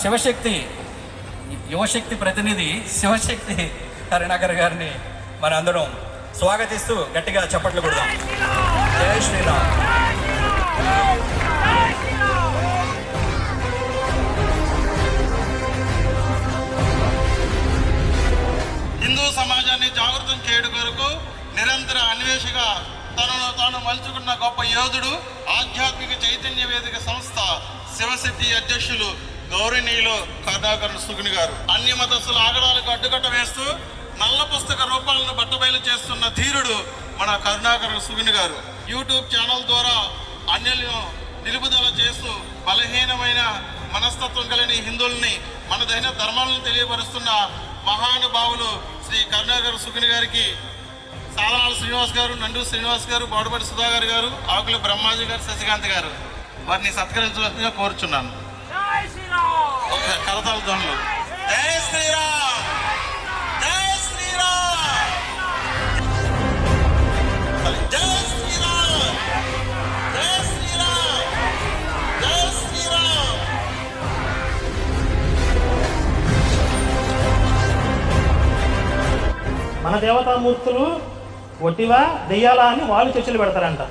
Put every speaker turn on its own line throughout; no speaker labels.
శివశక్తి యువశక్తి ప్రతినిధి శివశక్తి కరుణాకర్ గారిని మన అందరం స్వాగతిస్తూ గట్టిగా చప్పట్లు కొడదాం. జై శ్రీరామ్.
హిందూ సమాజాన్ని జాగృతం చేయడం కొరకు నిరంతర అన్వేషగా తనను తాను మలుచుకున్న గొప్ప యోధుడు ఆధ్యాత్మిక చైతన్య వేదిక సంస్థ శివశక్తి అధ్యక్షులు గౌరవనీయులు కరుణాకరణ సుగుని గారు. అన్ని మతస్థుల ఆగడాలకు అడ్డుకట్ట వేస్తూ నల్ల పుస్తక రూపాలను బట్టబయలు చేస్తున్న ధీరుడు మన కరుణాకరణ సుగుని గారు. యూట్యూబ్ ఛానల్ ద్వారా అన్యలను నిలుపుదల చేస్తూ బలహీనమైన మనస్తత్వం కలిగిన హిందువుల్ని మనదైన ధర్మాలను తెలియపరుస్తున్న మహానుభావులు శ్రీ కరుణాకర్ సుగుని గారికి సాధనాల శ్రీనివాస్ గారు నండు శ్రీనివాస్ గారు బోడపడి సుధాకర్ గారు ఆకుల బ్రహ్మాజీ గారు శశికాంత్ గారు. వారిని సత్కరించవలసిందిగా కోరుచున్నాను. కరతాల ధ్వనులు జై శ్రీరామ్ జై శ్రీరామ్ జై శ్రీరామ్ జై శ్రీరామ్ జై శ్రీరామ్
మన దేవతామూర్తులు ఒట్టివా దెయ్యాలా అని వాళ్ళు చర్చలు పెడతారంట.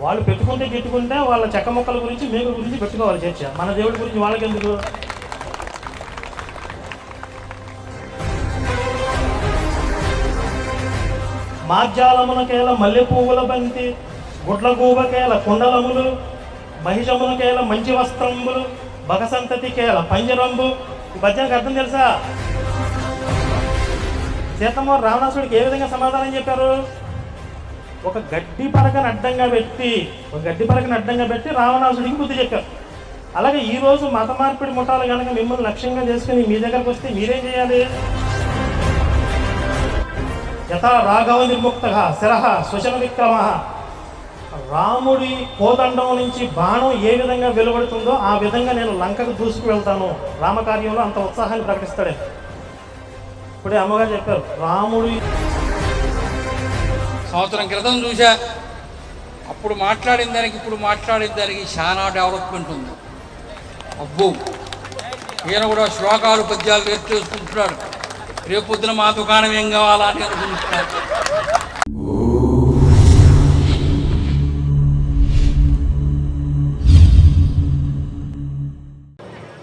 వాళ్ళు పెట్టుకుంటే పెట్టుకుంటే వాళ్ళ చెక్క మొక్కల గురించి మేక గురించి పెట్టుకోవాలి చర్చ. మన దేవుడి గురించి వాళ్ళకి ఎందుకు మాధ్యాలమునకేల మల్లె పువ్వుల బంతి గుడ్లగూబకేల కుండలములు మహిషమునకేల మంచి వస్త్రంబులు బగసంతతికేల పంజరంబు. ఈ పద్యానికి అర్థం తెలుసా? సీతమ్మ రావణాసుడికి ఏ విధంగా సమాధానం చెప్పారు? ఒక గడ్డి పలకను అడ్డంగా పెట్టి ఒక గడ్డి పలకను అడ్డంగా పెట్టి రావణాసుడికి బుద్ధి చెప్పారు అలాగే ఈరోజు మత మార్పిడి ముఠాలు కనుక మిమ్మల్ని లక్ష్యంగా చేసుకుని మీ దగ్గరకు వస్తే మీరేం చేయాలి? యథా రాఘవ నిర్ముక్త శిరహ స్వశన విక్రమ. రాముడి కోదండం నుంచి బాణం ఏ విధంగా వెలువడుతుందో ఆ విధంగా నేను లంకకు దూసుకు వెళ్తాను. రామకార్యంలో అంత ఉత్సాహాన్ని ప్రకటిస్తాడే ఇప్పుడే అమ్మగారు చెప్పారు రాముడి
సంవత్సరం క్రితం చూసా అప్పుడు మాట్లాడిన దానికి ఇప్పుడు మాట్లాడిన దానికి చాలా డెవలప్మెంట్ ఉంది. అబ్బో. ఈయన కూడా శ్లోకాలు పద్యాలు నేర్చేసుకుంటున్నాడు రేపు పొద్దున మా దుకాణం ఏం కావాలా అని అనుకుంటున్నాడు.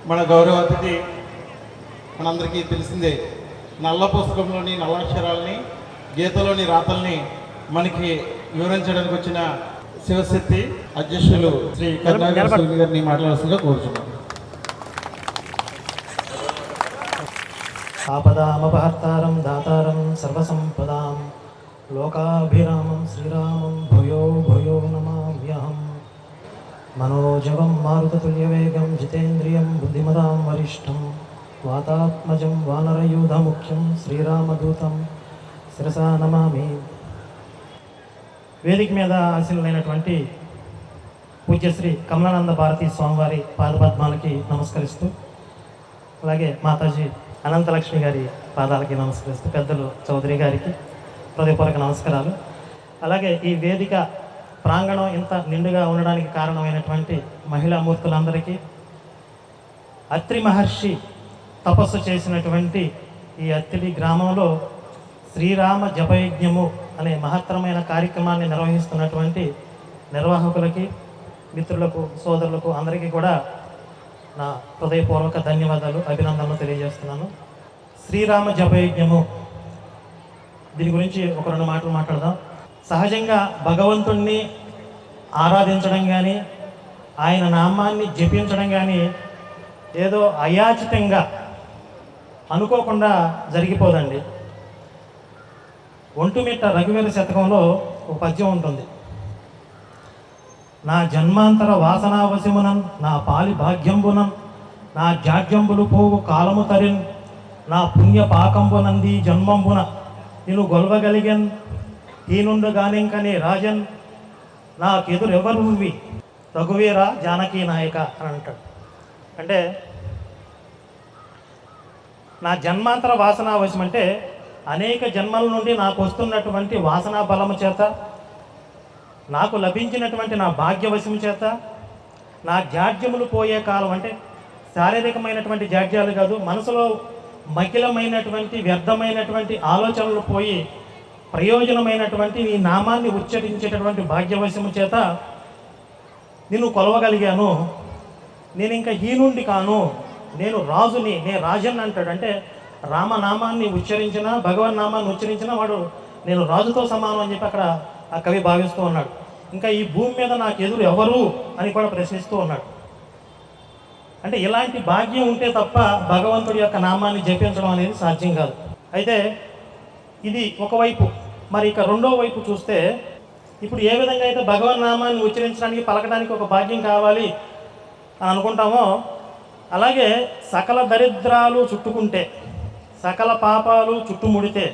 మన గౌరవ అతిథి మనందరికీ తెలిసిందే నల్ల పుస్తకంలోని నల్ల అక్షరాలని గీతలోని రాతల్ని మనకి వివరించడానికి వచ్చిన శివశక్తి అధ్యక్షులు శ్రీ కరుణాకర్ సురేష్ గారిని మాట్లాడాల్సిందిగా కోరుచున్నాం.
ఆపదామపహర్తారం దాతారం సర్వసంపదాం. లోకాభిరామం శ్రీరామం భూయో భూయో నమామ్యహం మనోజవం మారుతతుల్యవేగం జితేంద్రియం బుద్ధిమతాం వరిష్టం. వాతాత్మజం వానరయూధముఖ్యం శ్రీరామదూతం. శిరసా నమామి. వేదిక మీద ఆశీనులైనటువంటి పూజ్యశ్రీ కమలానంద భారతీ స్వామివారి పాదపద్మాలకి నమస్కరిస్తూ అలాగే మాతాజీ అనంతలక్ష్మి గారి పాదాలకి నమస్కరిస్తూ పెద్దలు చౌదరి గారికి హృదయపూర్వక నమస్కారాలు. అలాగే ఈ వేదిక ప్రాంగణం ఇంత నిండుగా ఉండడానికి కారణమైనటువంటి మహిళా మూర్తులందరికీ అత్రి మహర్షి తపస్సు చేసినటువంటి ఈ అత్తిడి గ్రామంలో శ్రీరామ జపయజ్ఞము అనే మహత్తరమైన కార్యక్రమాన్ని నిర్వహిస్తున్నటువంటి నిర్వాహకులకి మిత్రులకు సోదరులకు అందరికీ కూడా నా హృదయపూర్వక ధన్యవాదాలు అభినందనలు తెలియజేస్తున్నాను. శ్రీరామ జపయజ్ఞము. దీని గురించి ఒక రెండు మాటలు మాట్లాడదాం. సహజంగా భగవంతుణ్ణి ఆరాధించడం కానీ ఆయన నామాన్ని జపించడం కానీ ఏదో అయాచితంగా అనుకోకుండా జరిగిపోదండి. ఒంటుమిట్ట రఘువీర శతకంలో ఒక పద్యం ఉంటుంది. నా జన్మాంతర వాసనావశమునన్ నా పాలి భాగ్యంబునన్ నా జాడ్యంబులు పోగు కాలము తరిన్ నా పుణ్య పాకంబునంది జన్మంబున నేను గొల్వగలిగన్ ఈనుండు గానింకని రాజన్ నాకెదురెవరువి రఘువీర జానకీ నాయక అని అంటాడు. అంటే నా జన్మాంతర వాసనావశం అంటే అనేక జన్మల నుండి నాకు వస్తున్నటువంటి వాసనా బలము చేత నాకు లభించినటువంటి నా భాగ్యవశం చేత నా జాడ్యములు పోయే కాలం అంటే శారీరకమైనటువంటి జాడ్యాలు కాదు మనసులో మకిలమైనటువంటి వ్యర్థమైనటువంటి ఆలోచనలు పోయి ప్రయోజనమైనటువంటి నీ నామాన్ని ఉచ్చరించేటటువంటి భాగ్యవశము చేత నిన్ను కొలవగలిగాను. నేను ఇంకా హీనుండి కాను. నేను రాజుని నేను రాజన్ అంటాడంటే రామనామాన్ని ఉచ్చరించిన భగవన్ నామాన్ని ఉచ్చరించిన వాడు నేను రాజుతో సమానం అని చెప్పి అక్కడ ఆ కవి భావిస్తూ ఉన్నాడు. ఇంకా ఈ భూమి మీద నాకు ఎదురు ఎవరు అని కూడా ప్రశ్నిస్తూ ఉన్నాడు. అంటే ఇలాంటి భాగ్యం ఉంటే తప్ప భగవంతుడి యొక్క నామాన్ని జపించడం అనేది సాధ్యం కాదు. అయితే ఇది ఒకవైపు మరి ఇక రెండో వైపు చూస్తే ఇప్పుడు ఏ విధంగా అయితే భగవన్ నామాన్ని ఉచ్చరించడానికి పలకడానికి ఒక భాగ్యం కావాలి అని అనుకుంటామో అలాగే సకల దరిద్రాలు చుట్టుకుంటే సకల పాపాలు చుట్టుముడితే.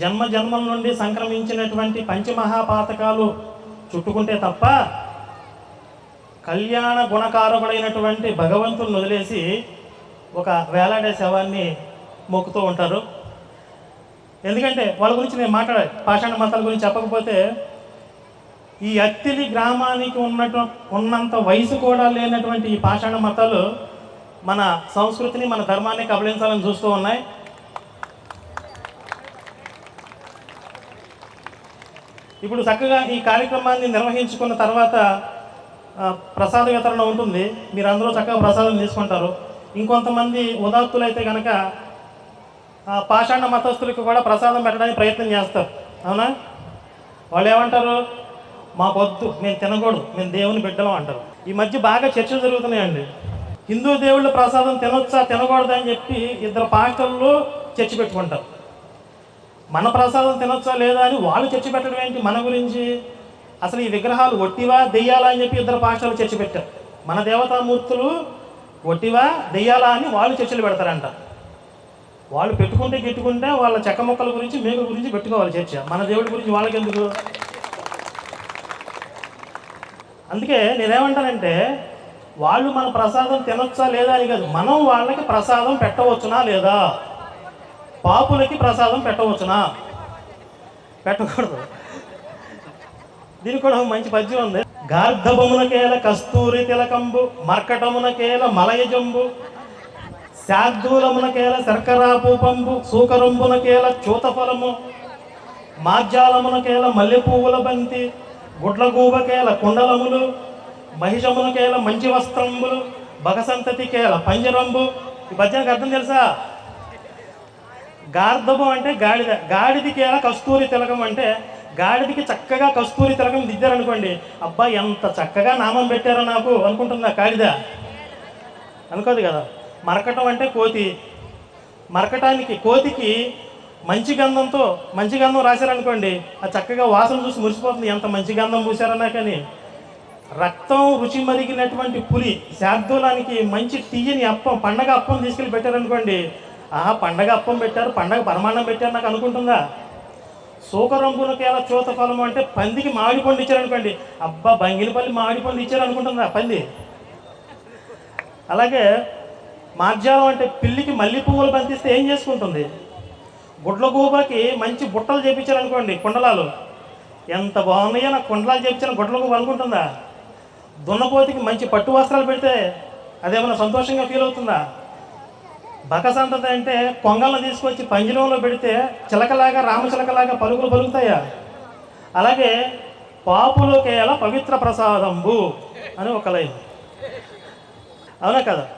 జన్మ జన్మల నుండి సంక్రమించినటువంటి పంచమహాపాతకాలు చుట్టుకుంటే తప్ప కళ్యాణ గుణకారకుడైనటువంటి భగవంతుని వదిలేసి ఒక వేలాడే శవాన్ని మొక్కుతూ ఉంటారు. ఎందుకంటే వాళ్ళ గురించి నేను మాట్లాడాలి పాషాణ మతాల గురించి చెప్పకపోతే ఈ అత్తిలి గ్రామానికి ఉన్నట్టు ఉన్నంత వయసు కూడా లేనటువంటి ఈ పాషాణ మతాలు మన సంస్కృతిని మన ధర్మాన్ని కబళించాలని చూస్తూ ఉన్నాయి. ఇప్పుడు చక్కగా ఈ కార్యక్రమాన్ని నిర్వహించుకున్న తర్వాత ప్రసాద వితరణ ఉంటుంది. మీరు అందరూ చక్కగా ప్రసాదం తీసుకుంటారు. ఇంకొంతమంది ఉదాత్తులు అయితే కనుక పాషాణ మతస్థులకు కూడా ప్రసాదం పెట్టడానికి ప్రయత్నం చేస్తారు. అవునా? వాళ్ళు ఏమంటారు మా పొద్దు మేము తినకూడదు మేము దేవుని బిడ్డలం అంటారు. ఈ మధ్య బాగా చర్చలు జరుగుతున్నాయండి. హిందూ దేవుళ్ళ ప్రసాదం తినొచ్చా తినకూడదా అని చెప్పి ఇద్దరు పాకల్లో చర్చ పెట్టుకుంటారు. మన ప్రసాదం తినొచ్చా లేదా అని వాళ్ళు చర్చ పెట్టడం ఏంటి? మన గురించి అసలు ఈ విగ్రహాలు ఒట్టివా దెయ్యాలా అని చెప్పి ఇద్దరు పాఠాలు చర్చ పెట్టారు. మన దేవతామూర్తులు ఒట్టివా దెయ్యాలా అని వాళ్ళు చర్చలు పెడతారంట. వాళ్ళు పెట్టుకుంటే గిట్టుకుంటే వాళ్ళ చెక్క మొక్కల గురించి మేకుల గురించి పెట్టుకోవాలి చర్చ. మన దేవుడి గురించి వాళ్ళకి ఎందుకు అందుకే నేనేమంటానంటే వాళ్ళు మన ప్రసాదం తినొచ్చా లేదా అని కాదు. మనం వాళ్ళకి ప్రసాదం పెట్టవచ్చునా లేదా? పాపులకి ప్రసాదం పెట్టవచ్చునా? పెట్టకూడదు. దీనికి కూడా మంచి పద్యం ఉంది. గార్ధబమునకేల కస్తూరి తిలకంబు మర్కటమునకేల మలయజంబు శార్దూలమునకేల శర్కరాపూపంబు సూకరంబునకేల చూతఫలము మార్జాలమునకేల మల్లెపూవుల బంతి గుడ్లగూబకేల కుండలములు మహిషమునకేల మంచి వస్త్రంబులు బగసంతతికేల పంజరంబు. ఈ పద్యానికి అర్థం తెలుసా? గార్ధము అంటే గాడిద. గాడిదికేల కస్తూరి తిలకం అంటే గాడిదికి చక్కగా కస్తూరి తిలకం దిద్దారనుకోండి. అబ్బా ఎంత చక్కగా నామం పెట్టారో నాకు అనుకుంటుందా గాడిద? అనుకోదు కదా. మరకటం అంటే కోతి. మరకటానికి కోతికి మంచి గంధంతో మంచి గంధం రాశారనుకోండి. అది చక్కగా వాసన చూసి మురిసిపోతుంది. ఎంత మంచి గంధం పూసారన్నా కానీ రక్తం రుచి మరిగినటువంటి పులి శార్దూలానికి మంచి తీయని అప్పం పండగ అప్పం తీసుకెళ్ళి పెట్టారనుకోండి. ఆహా పండగ అప్పం పెట్టారు పండగ పరమాన్నం పెట్టారు నాకు అనుకుంటుందా? సూకరంపునకేలా చూత ఫలము అంటే పందికి మామిడి పండు ఇచ్చారనుకోండి. అబ్బా బంగిలిపల్లి మామిడి పండు ఇచ్చారు అనుకుంటుందా పంది? అలాగే మార్జాలం అంటే పిల్లికి మల్లె పువ్వులు పంపిస్తే ఏం చేసుకుంటుంది? గుడ్ల గూబకి మంచి బుట్టలు చేపించారనుకోండి కుండలాలు. ఎంత బాగున్నాయో నాకు కుండలాలు చేపించిన గుడ్ల గూబ అనుకుంటుందా? దున్నపోతికి మంచి పట్టు వస్త్రాలు పెడితే అదేమన్నా సంతోషంగా ఫీల్ అవుతుందా? బకసంతత అంటే కొంగలను తీసుకొచ్చి పంజరంలో పెడితే చిలకలాగా రామచిలకలాగా పలుకులు పలుకుతాయా? అలాగే పాపులకేల పవిత్ర ప్రసాదంబు అని ఒక లైన్. అవునా కదా?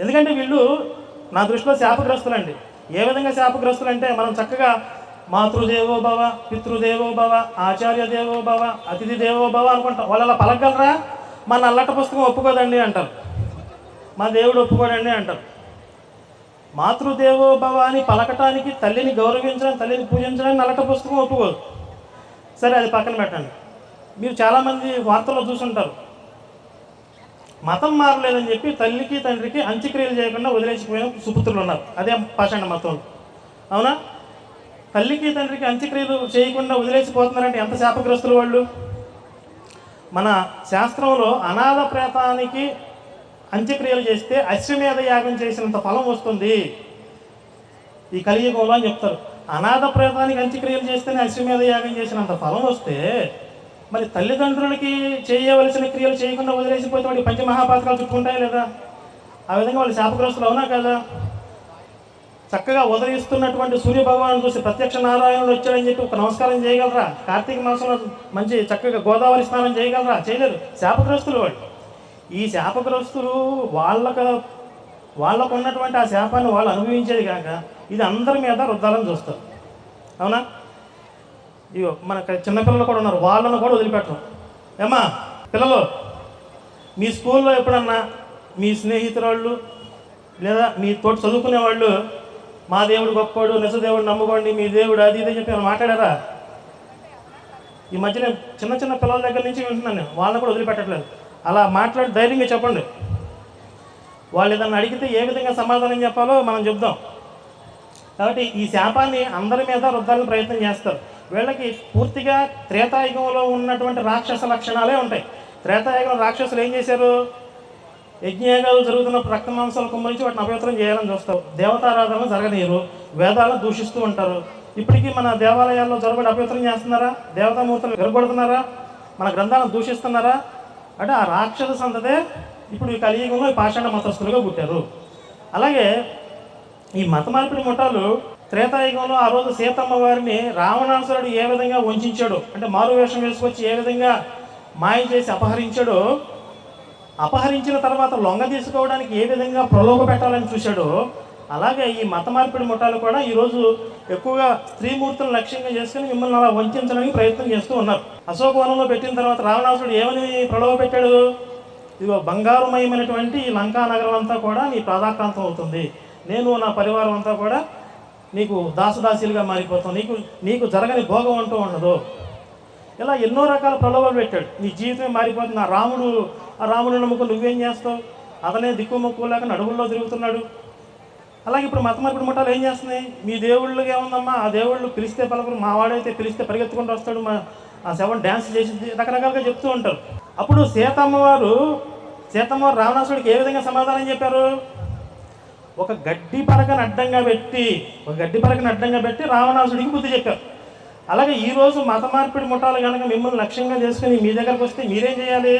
ఎందుకంటే వీళ్ళు నా దృష్టిలో శాపగ్రస్తులండి. ఏ విధంగా శాపగ్రస్తులు అంటే మనం చక్కగా మాతృదేవో భవ పితృదేవో భవ ఆచార్య దేవో భవ అతిథి దేవో భవ అనుకుంటాం. వాళ్ళు అలా పలకగలరా? మా నల్లట పుస్తకం ఒప్పుకోదండి అంటారు. మా దేవుడు ఒప్పుకోడండి అంటారు. మాతృదేవోభవ అని పలకటానికి తల్లిని గౌరవించడం తల్లిని పూజించడానికి నల్లట పుస్తకం ఒప్పుకోదు. సరే అది పక్కన పెట్టండి. మీరు చాలామంది వార్తల్లో చూసుంటారు. మతం మారలేదని చెప్పి తల్లికి తండ్రికి అంత్యక్రియలు చేయకుండా వదిలేసిపోయిన సుపుత్రులు ఉన్నారు. అదే పాషాణ మతం. అవునా? తల్లికి తండ్రికి అంత్యక్రియలు చేయకుండా వదిలేసిపోతున్నారంటే ఎంత శాపగ్రస్తులు వాళ్ళు? మన శాస్త్రంలో అనాథ ప్రేతానికి అంత్యక్రియలు చేస్తే అశ్వమేధ యాగం చేసినంత ఫలం వస్తుంది. ఈ కలియుగంలో అని చెప్తారు. అనాథ ప్రేతానికి అంత్యక్రియలు చేస్తేనే అశ్వమేధ యాగం చేసినంత ఫలం వస్తే మరి తల్లిదండ్రులకి చేయవలసిన క్రియలు చేయకుండా వదిలేసిపోతే వాడికి పంచమహాపాతకాలు చుట్టుకుంటాయి లేదా? ఆ విధంగా వాళ్ళు శాపగ్రస్తులు అవునా కదా? చక్కగా ఉదయిస్తున్నటువంటి సూర్య భగవాను చూసి ప్రత్యక్ష నారాయణుడు వచ్చాడని చెప్పి ఒక నమస్కారం చేయగలరా? కార్తీక మాసంలో మంచి చక్కగా గోదావరి స్నానం చేయగలరా? చేయలేరు. శాపగ్రస్తులు వాళ్ళు. ఈ శాపగ్రస్తులు వాళ్ళకు వాళ్ళకు ఉన్నటువంటి ఆ శాపాన్ని వాళ్ళు అనుభవించేది కాక ఇది అందరి మీద రుద్దాలని చూస్తారు. అవునా? ఇగో మన చిన్నపిల్లలు కూడా ఉన్నారు. వాళ్ళను కూడా వదిలిపెట్టరు. ఏమ్మా పిల్లలు మీ స్కూల్లో ఎప్పుడన్నా మీ స్నేహితురాళ్ళు లేదా మీ తోటి చదువుకునే వాళ్ళు మా దేవుడు గొప్పోడు నిజ దేవుడు నమ్ముకోండి మీ దేవుడు అది ఇది చెప్పి ఏమైనా మాట్లాడారా? ఈ మధ్య నేను చిన్న చిన్న పిల్లల దగ్గర నుంచి వింటున్నాను నేను. వాళ్ళని కూడా వదిలిపెట్టట్లేదు. అలా మాట్లాడి ధైర్యంగా చెప్పండి. వాళ్ళు ఏదన్నా అడిగితే ఏ విధంగా సమాధానం చెప్పాలో మనం చెప్దాం. కాబట్టి ఈ శాపాన్ని అందరి మీద రుద్దాలని ప్రయత్నం చేస్తారు. వీళ్ళకి పూర్తిగా త్రేతాయుగంలో ఉన్నటువంటి రాక్షస లక్షణాలే ఉంటాయి. త్రేతాయుగం రాక్షసులు ఏం చేశారు? యజ్ఞయాగాలు జరుగుతున్న రక్త మాంసాలు కుమ్మరించి వాటిని అపవిత్రం చేయాలని చూస్తావు. దేవతారాధనలు జరగనీయరు. వేదాలను దూషిస్తూ ఉంటారు. ఇప్పటికీ మన దేవాలయాల్లో జరగబడి అపవిత్రం చేస్తున్నారా? దేవతామూర్తులు విరగొడుతున్నారా? మన గ్రంథాలను దూషిస్తున్నారా? అంటే ఆ రాక్షస సంతతే ఇప్పుడు ఈ కలియుగంలో ఈ పాషాణ మతస్థులుగా పుట్టారు. అలాగే ఈ మత మార్పిడి ముఠాలు త్రేతాయుగంలో ఆ రోజు సీతమ్మ వారిని రావణాసురుడు ఏ విధంగా వంచాడో అంటే మారు వేషం వేసుకొచ్చి ఏ విధంగా మాయం చేసి అపహరించాడో అపహరించిన తర్వాత లొంగ తీసుకోవడానికి ఏ విధంగా ప్రలోభ పెట్టాలని చూశాడో అలాగే ఈ మత మార్పిడి ముఠాలు కూడా ఈరోజు ఎక్కువగా స్త్రీమూర్తులను లక్ష్యంగా చేసుకుని మిమ్మల్ని అలా వంచడానికి ప్రయత్నం చేస్తూ ఉన్నారు. అశోకవనంలో పెట్టిన తర్వాత రావణాసుడు ఏమని ప్రలోభ పెట్టాడు? ఇదిగో బంగారుమయమైనటువంటి ఈ లంకా నగరం అంతా కూడా నీ ప్రాధాక్రాంతం అవుతుంది నేను నా పరివారం అంతా కూడా నీకు దాసదాసీలుగా మారిపోతాం. నీకు నీకు జరగని భోగం అంటూ ఉండదు. ఇలా ఎన్నో రకాల ప్రలోభాలు పెట్టాడు. నీ జీవితమే మారిపోతుంది. నా రాముడు ఆ రాముడు నమ్ముకుని నువ్వేం చేస్తావు? అతనే దిక్కుమొక్కు లేక నడుగుల్లో తిరుగుతున్నాడు. అలాగే ఇప్పుడు మతమార్పిడి ముఠాలు ఏం చేస్తున్నాయి? మీ దేవుళ్ళకి ఏముందమ్మా? ఆ దేవుళ్ళు పిలిస్తే పలకరు మా వాడైతే పిలిస్తే పరిగెత్తుకుంటూ వస్తాడు. మా ఆ శవం డ్యాన్స్ చేసి రకరకాలుగా చెప్తూ ఉంటారు. అప్పుడు సీతమ్మవారు సీతమ్మవారు సీతమ్మ వారు రావణాసుడికి ఏ విధంగా సమాధానం చెప్పారు? ఒక గడ్డి పరకను అడ్డంగా పెట్టి ఒక గడ్డి పరకను అడ్డంగా పెట్టి రావణాసుడికి బుద్ధి చెప్పారు. అలాగే ఈరోజు మత మార్పిడి ముఠాలు కనుక మిమ్మల్ని లక్ష్యంగా చేసుకుని మీ దగ్గరకు వస్తే మీరేం చేయాలి?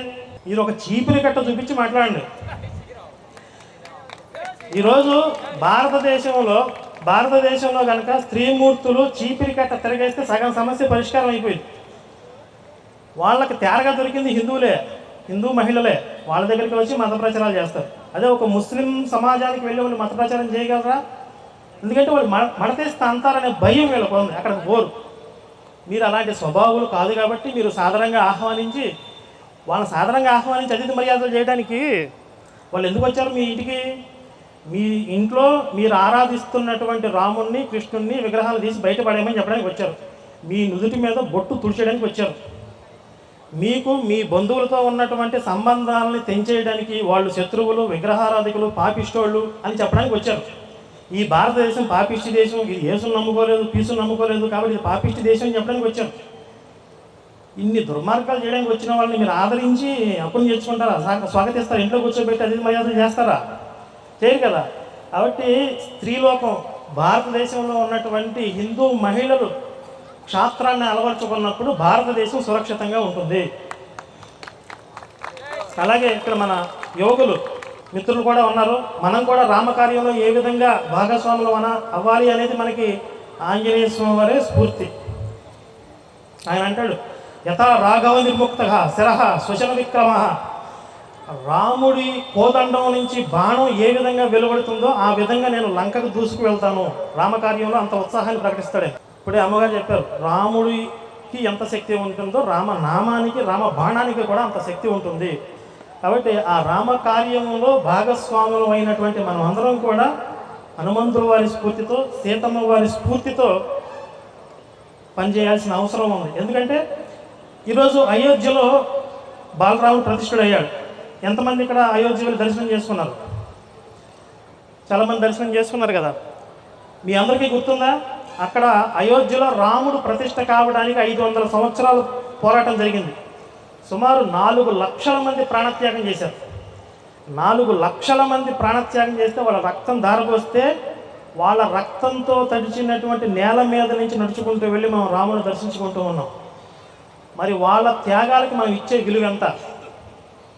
మీరు ఒక చీపుని కట్ట చూపించి మాట్లాడండి. ఈరోజు భారతదేశంలో భారతదేశంలో కనుక స్త్రీమూర్తులు చీపిరి కట్ట తిరగేస్తే సగం సమస్య పరిష్కారం అయిపోయింది. వాళ్ళకి తేరగా దొరికింది హిందువులే హిందూ మహిళలే. వాళ్ళ దగ్గరికి వచ్చి మత ప్రచారాలు చేస్తారు. అదే ఒక ముస్లిం సమాజానికి వెళ్ళి వాళ్ళు మత ప్రచారం చేయగలరా? ఎందుకంటే వాళ్ళు మడతేస్తే అంతారనే భయం వీళ్ళకు ఉంది. అక్కడికి పోరు. మీరు అలాంటి స్వభావాలు కాదు కాబట్టి మీరు సాధారణంగా ఆహ్వానించి వాళ్ళని సాధారణంగా ఆహ్వానించి అతిథి మర్యాదలు చేయడానికి వాళ్ళు ఎందుకు వచ్చారు మీ ఇంటికి? మీ ఇంట్లో మీరు ఆరాధిస్తున్నటువంటి రాముణ్ణి కృష్ణుణ్ణి విగ్రహాలు తీసి బయటపడేయమని చెప్పడానికి వచ్చారు. మీ నుదుటి మీద బొట్టు తుడిచేయడానికి వచ్చారు. మీకు మీ బంధువులతో ఉన్నటువంటి సంబంధాలని తెంచేయడానికి వాళ్ళు శత్రువులు విగ్రహారాధికులు పాపిష్టోళ్ళు అని చెప్పడానికి వచ్చారు. ఈ భారతదేశం పాపిష్టి దేశం. ఇది యేసును నమ్ముకోలేదు పీసును నమ్ముకోలేదు కాబట్టి ఇది పాపిష్టి దేశం అని చెప్పడానికి వచ్చారు ఇన్ని దుర్మార్గాలు చేయడానికి వచ్చిన వాళ్ళని మీరు ఆదరించి అప్పులు చేర్చుకుంటారా? స్వా- స్వాగతిస్తారా ఇంట్లో కూర్చోబెట్టి అది మర్యాదలు చేస్తారా? చేయరు కదా. కాబట్టి స్త్రీలోకం భారతదేశంలో ఉన్నటువంటి హిందూ మహిళలు క్షాత్రాన్ని అలవర్చుకున్నప్పుడు భారతదేశం సురక్షితంగా ఉంటుంది. అలాగే ఇక్కడ మన యువకులు మిత్రులు కూడా ఉన్నారు. మనం కూడా రామకార్యంలో ఏ విధంగా భాగస్వాములు మన అవ్వాలి అనేది మనకి ఆంజనేయ స్వామి వారే స్ఫూర్తి. ఆయన అంటాడు యథా రాఘవ నిర్ముక్త శిరహ స్వశన విక్రమ. రాముడి కోదండం నుంచి బాణం ఏ విధంగా వెలువడుతుందో ఆ విధంగా నేను లంకకు దూసుకు వెళ్తాను. రామకార్యంలో అంత ఉత్సాహాన్ని ప్రకటిస్తాడే. ఇప్పుడే అమ్మగారు చెప్పారు రాముడికి ఎంత శక్తి ఉంటుందో రామ నామానికి రామ బాణానికి కూడా అంత శక్తి ఉంటుంది. కాబట్టి ఆ రామ కార్యంలో భాగస్వాములు అయినటువంటి మనం అందరం కూడా హనుమంతుల వారి స్ఫూర్తితో సీతమ్మ వారి స్ఫూర్తితో పనిచేయాల్సిన అవసరం ఉంది. ఎందుకంటే ఈరోజు అయోధ్యలో బాలరాముడు ప్రతిష్ఠుడయ్యాడు. ఎంతమంది ఇక్కడ అయోధ్య దర్శనం చేసుకున్నారు? చాలామంది దర్శనం చేసుకున్నారు కదా. మీ అందరికీ గుర్తుందా? అక్కడ అయోధ్యలో రాముడు ప్రతిష్ట కావడానికి ఐదు వందల సంవత్సరాలు పోరాటం జరిగింది. సుమారు నాలుగు లక్షల మంది ప్రాణత్యాగం చేశారు. నాలుగు లక్షల మంది ప్రాణత్యాగం చేస్తే వాళ్ళ రక్తం ధారపోస్తే వాళ్ళ రక్తంతో తడిచినటువంటి నేల మీద నుంచి నడుచుకుంటూ వెళ్ళి మనం రాముని దర్శించుకుంటూ ఉన్నాం. మరి వాళ్ళ త్యాగాలకి మనం ఇచ్చే విలువ ఎంత?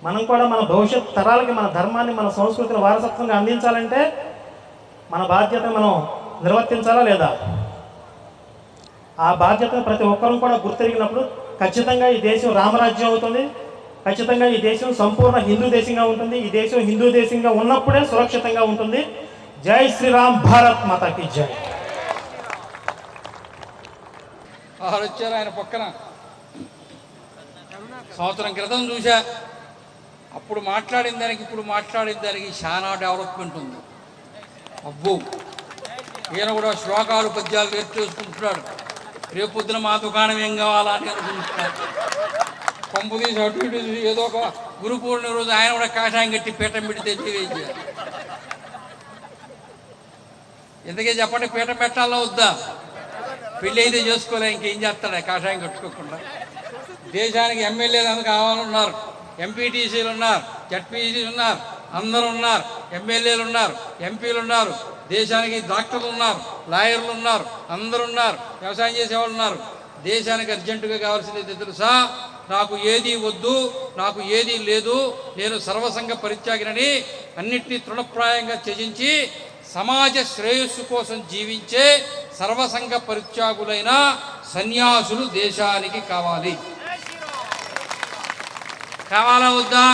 మనం కూడా మన భవిష్యత్ తరాలకి మన ధర్మాన్ని మన సంస్కృతిని వారసత్వంగా అందించాలంటే మన బాధ్యతను మనం నిర్వర్తించాలా లేదా? ఆ బాధ్యతను ప్రతి ఒక్కరూ కూడా గుర్తెరిగినప్పుడు ఖచ్చితంగా ఈ దేశం రామరాజ్యం అవుతుంది. ఖచ్చితంగా ఈ దేశం సంపూర్ణ హిందూ దేశంగా ఉంటుంది. ఈ దేశం హిందూ దేశంగా ఉన్నప్పుడే సురక్షితంగా ఉంటుంది. జై శ్రీరామ్ భారత్ మాతాకి జై.
వచ్చారు ఆయన పక్కన. సంవత్సరం క్రితం చూసా అప్పుడు మాట్లాడిన దానికి ఇప్పుడు మాట్లాడిన దానికి చాలా డెవలప్మెంట్ ఉంది. అబ్బో! ఈయన కూడా శ్లోకాలు పద్యాలు నేర్చేసుకుంటున్నాడు రేపు పొద్దున మా దుకాణం ఏం కావాలా అని అనుకుంటున్నాడు పంపు తీసి అటు ఇటు ఏదో ఒక గురు పూర్ణ రోజు ఆయన కూడా కాషాయం కట్టి పీఠం పెట్టి తెచ్చి వేయించారు. ఎందుకే చెప్పండి పీఠం పెట్టాలా వద్దా? పెళ్ళి అయితే చేసుకోలే ఇంకేం చేస్తాడు కాషాయం కట్టుకోకుండా? దేశానికి ఎమ్మెల్యేలు అందుకు కావాలన్నారు ఎంపీటీసీలు ఉన్నారు జడ్పీసీలు ఉన్నారు అందరూ ఉన్నారు ఎమ్మెల్యేలు ఉన్నారు ఎంపీలు ఉన్నారు దేశానికి డాక్టర్లు ఉన్నారు లాయర్లు ఉన్నారు అందరు ఉన్నారు వ్యవసాయం చేసేవాళ్ళు ఉన్నారు దేశానికి అర్జెంటుగా కావాల్సింది తెలుసా? నాకు ఏది వద్దు నాకు ఏది లేదు నేను సర్వసంగ పరిత్యాగినని అన్నిటినీ తృణప్రాయంగా త్యజించి సమాజ శ్రేయస్సు కోసం జీవించే సర్వసంగ పరిత్యాగులైన సన్యాసులు దేశానికి కావాలి. కావాలా వద్దా?